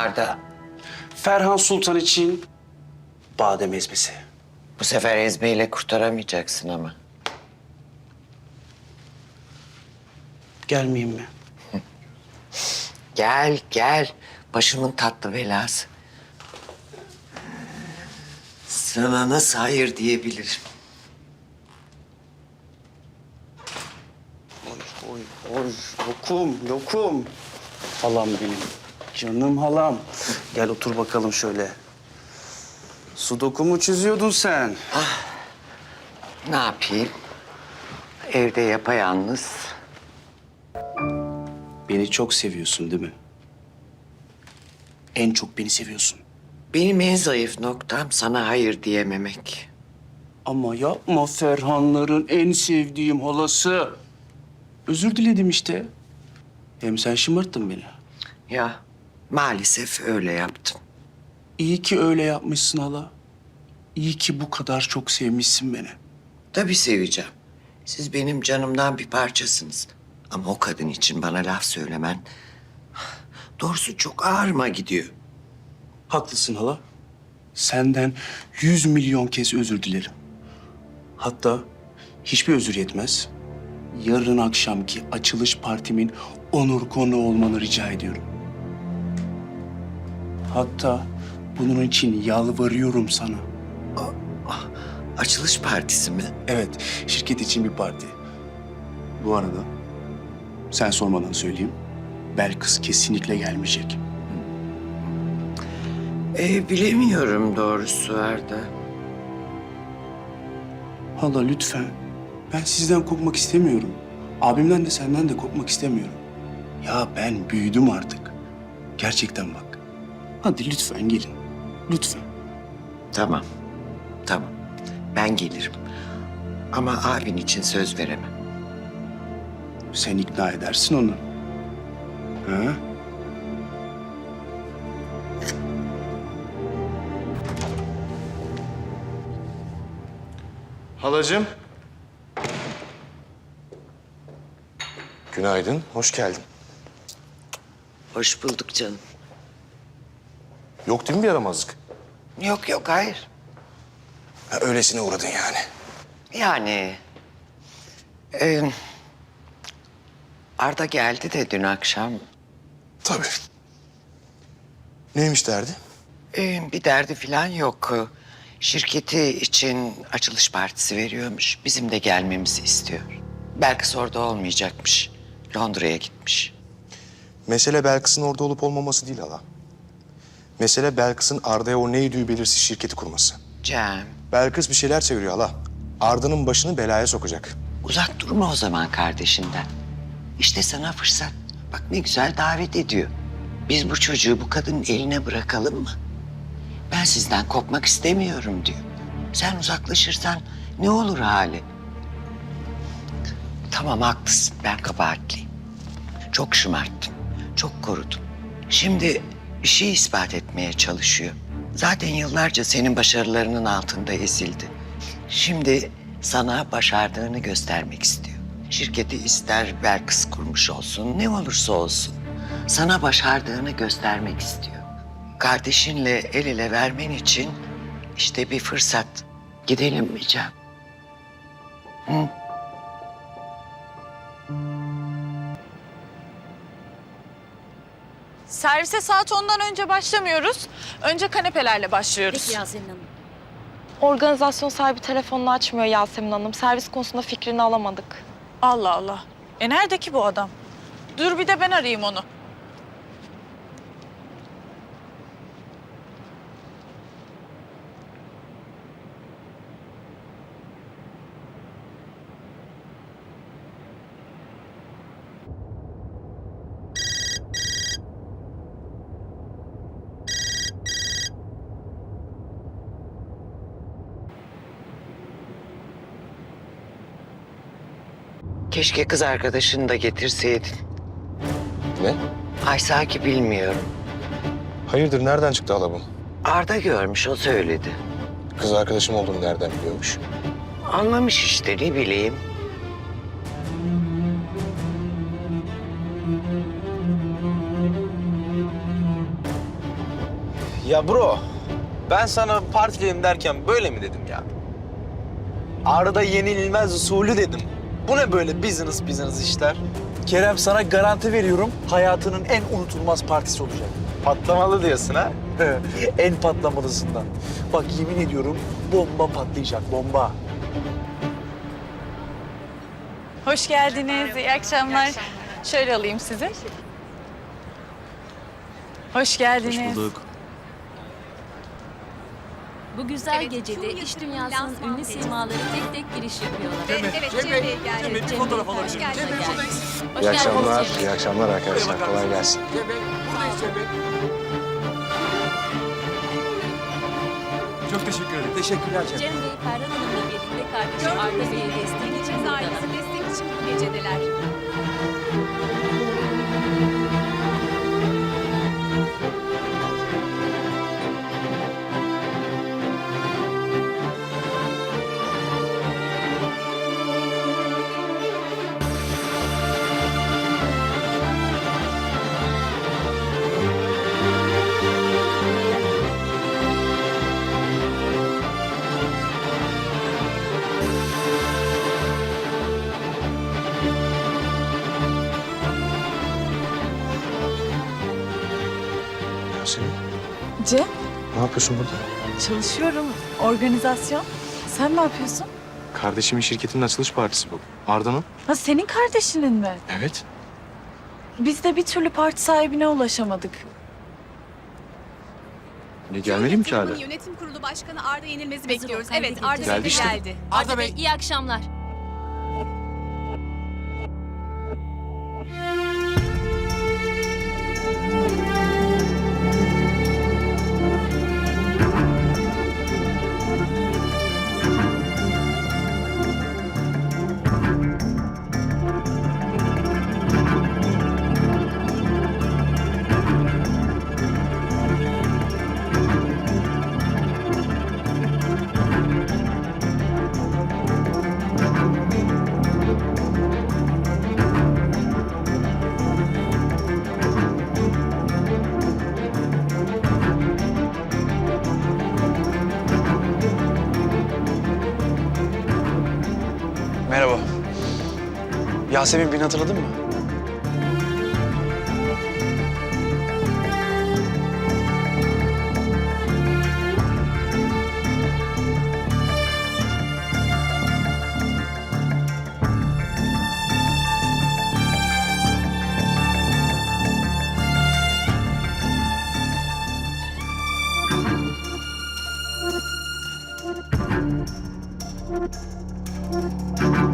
Arda Ferhan Sultan için badem ezmesi. bu sefer ezmeyle kurtaramayacaksın ama. Gelmeyeyim mi? Gel gel başımın tatlı belası. Sana nasıl hayır diyebilirim? Oy oy oy lokum lokum. Halam benim. Canım halam. Gel otur bakalım şöyle. Sudoku mu çiziyordun sen? Ne yapayım? Evde yapayalnız. Beni çok seviyorsun değil mi? En çok beni seviyorsun. Benim en zayıf noktam sana hayır diyememek. Ama yapma Ferhanların en sevdiğim halası. Özür diledim işte. Hem sen şımarttın beni. Ya maalesef öyle yaptım. İyi ki öyle yapmışsın hala. İyi ki bu kadar çok sevmişsin beni. Tabii seveceğim. Siz benim canımdan bir parçasınız. Ama o kadın için bana laf söylemen... ...doğrusu çok ağırma gidiyor. Haklısın hala. Senden yüz milyon kez özür dilerim. Hatta hiçbir özür yetmez. Yarın akşamki açılış partimin onur konu olmanı rica ediyorum. Hatta bunun için yalvarıyorum sana. Açılış partisi mi? Evet, şirket için bir parti. Bu arada sen sormadan söyleyeyim. Belkıs kesinlikle gelmeyecek. Ee, bilemiyorum doğrusu Arda. Hala lütfen. Ben sizden kopmak istemiyorum. Abimden de senden de kopmak istemiyorum. Ya ben büyüdüm artık. Gerçekten bak. Hadi lütfen gelin. Lütfen. Tamam, tamam. Ben gelirim. Ama abin için söz veremem. Sen ikna edersin onu. Ha? Halacığım. Günaydın, hoş geldin. Hoş bulduk canım. Yok değil mi bir yaramazlık? Yok yok hayır. Ha, öylesine uğradın yani. Yani... e, Arda geldi de dün akşam. Tabii. Neymiş derdi? e, bir derdi falan yok. Şirketi için açılış partisi veriyormuş. Bizim de gelmemizi istiyor. Belki orada olmayacakmış. Londra'ya gitmiş. Mesele Belkıs'ın orada olup olmaması değil hala. Mesele Belkıs'ın Arda'ya o neydi belirsiz şirketi kurması. Cem, Belkıs bir şeyler çeviriyor hala. Arda'nın başını belaya sokacak. uzak durma o zaman kardeşinden. İşte sana fırsat. Bak ne güzel davet ediyor. Biz bu çocuğu bu kadının eline bırakalım mı? Ben sizden kopmak istemiyorum diyor. Sen uzaklaşırsan ne olur hali? Tamam haklısın. Ben kabahatliyim. Çok şımarttım. Çok korudum. Şimdi bir şey ispat etmeye çalışıyor. Zaten yıllarca senin başarılarının altında ezildi. Şimdi sana başardığını göstermek istiyor. Şirketi ister Belkıs kurmuş olsun, ne olursa olsun. Sana başardığını göstermek istiyor. Kardeşinle el ele vermen için işte bir fırsat. Gidelim mi Cem? Servise saat 10'dan önce başlamıyoruz. Önce kanepelerle başlıyoruz. Peki Yasemin Hanım. Organizasyon sahibi telefonunu açmıyor Yasemin Hanım. Servis konusunda fikrini alamadık. Allah Allah. E nerede ki bu adam? Dur bir de ben arayayım onu. Keşke kız arkadaşını da getirseydin. Ne? Ay sanki bilmiyorum. Hayırdır, nereden çıktı hala bu? Arda görmüş, o söyledi. Kız arkadaşım olduğunu nereden biliyormuş? Anlamış işte, ne bileyim. Ya bro, ben sana partileyelim derken böyle mi dedim ya? Arda yenilmez usulü dedim. Bu ne böyle business business işler? Kerem sana garanti veriyorum hayatının en unutulmaz partisi olacak. Patlamalı diyorsun ha? en patlamalısından. Bak yemin ediyorum bomba patlayacak bomba. Hoş geldiniz. İyi akşamlar. Şöyle alayım sizi. Hoş geldiniz. Bu güzel gecede iş dünyasının ünlü simaları tek tek giriş yapıyorlar. Evet, Cem Bey geldi. Cem Bey, bir fotoğraf alabilir miyim? Cem Bey İyi akşamlar, iyi akşamlar arkadaşlar. Kolay gelsin. Teşekkürler Cem. Cem Bey, Ferhan Hanım'la birlikte kardeşi Arda Bey'e destek için burada. ailesi destek için bu gecedeler. Cem, ne yapıyorsun burada? çalışıyorum. Organizasyon. Sen ne yapıyorsun? Kardeşimin şirketinin açılış partisi bu. Arda'nın? Ha senin kardeşinin mi? Evet. Biz de bir türlü parti sahibine ulaşamadık. Ne gelmeliyim ki hala? Yönetim Kurulu Başkanı Arda Yenilmez'i bekliyoruz. Evet, Arda Geldi işte. geldi. Arda Bey, iyi akşamlar. Merhaba. Yasemin beni hatırladın mı? Müzik